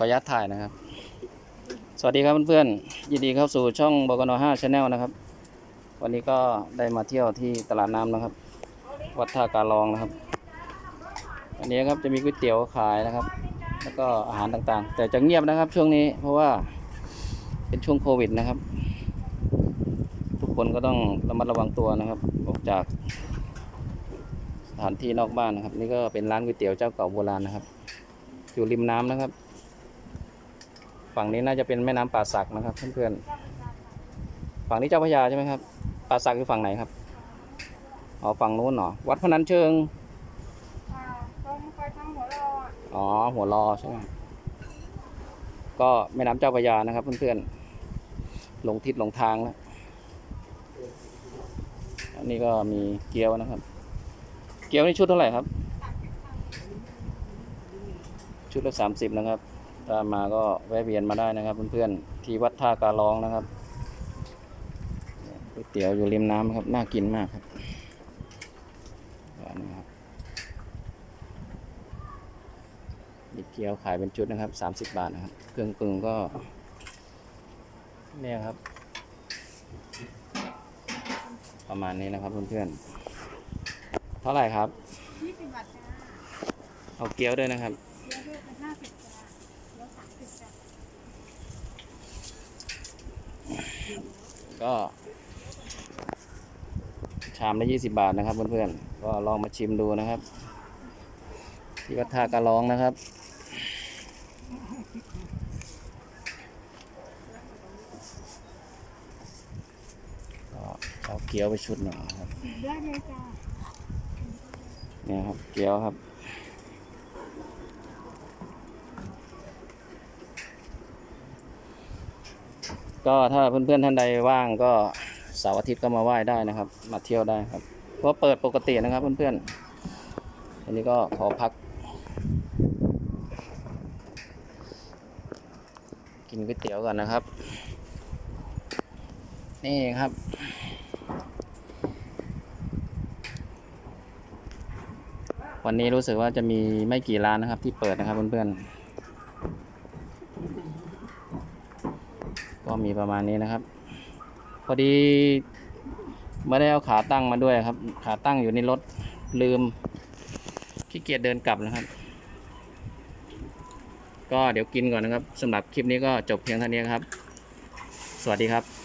ขออนุญาตถ่ายนะครับ สวัสดีครับเพื่อนๆยินดีเข้าสู่ช่องบกน5 Channel นะครับ วันนี้ก็ได้มาเที่ยวที่ตลาดน้ำนะครับ วัดท่าการองนะครับ อันนี้ครับจะมีก๋วยเตี๋ยวขายนะครับ แล้วก็อาหารต่างๆ แต่จะเงียบนะครับช่วงนี้เพราะว่าเป็นช่วงโควิดนะครับ ทุกคนก็ต้องระมัดระวังตัวนะครับออกจากสถานที่นอกบ้านนะครับ นี่ก็เป็นร้านก๋วยเตี๋ยวเจ้าเก่าโบราณนะครับ อยู่ริมน้ำนะครับ ฝั่งนี้น่าจะเป็นแม่น้ำป่าสักนะครับเพื่อนๆฝั่งนี้เจ้าพระยาใช่ไหมครับป่าสักอยู่ฝั่งไหนครับอ๋อฝั่งนู้นเหรอวัดพนัญเชิงอ่าตรงไปทางหัวรออะอ๋อหัวรอใช่ไหมก็แม่น้ำเจ้าพระยานะครับเพื่อนๆหลงทิศหลงทางแล้วอันนี้ก็มีเกี๊ยวนะครับ เกี๊ยวนี่ชุดเท่าไหร่ครับ ชุดละสามสิบนะครับ ถ้ามาก็แวะเวียนมาได้นะครับเพื่อนๆที่วัดท่าการ้องนะครับก๋วยเตี๋ยวอยู่ริมน้ำครับน่ากินมากครับนี่ครับมีเกี๊ยวขายเป็นชุดนะครับสามสิบาทนะครับ เครื่องปรุงก็ เนี่ยครับ ประมาณนี้นะครับเพื่อนๆเท่าไหร่ครับ 20 บาทจ้าเอาเกี๊ยวด้วยนะครับ เกี๊ยวด้วยเป็น50 ก็ ชามละยี่สิบาทนะครับเพื่อนๆ ก็ลองมาชิมดูนะครับ ที่วัดท่ากระร้องนะครับ ก็เอาเกี๊ยวไปชุดหนึ่งนะครับ ได้เลยจ้าเนี่ยครับ เกี๊ยวครับ ก็ถ้าเพื่อนๆท่านใดว่างก็เสาร์อาทิตย์ก็มาไหว้ได้นะครับ มาเที่ยวได้ครับเพราะเปิดปกตินะครับเพื่อนๆอันนี้ก็ขอพัก กินก๋วยเตี๋ยวก่อนนะครับ นี่ครับวันนี้รู้สึกว่าจะมีไม่กี่ร้านนะครับที่เปิดนะครับเพื่อนๆ ก็มีประมาณนี้นะครับ พอดีไม่ได้เอาขาตั้งมาด้วยครับ ขาตั้งอยู่ในรถลืมขี้เกียจเดินกลับนะครับ ก็เดี๋ยวกินก่อนนะครับสำหรับคลิปนี้ก็จบเพียงเท่านี้ครับ สวัสดีครับ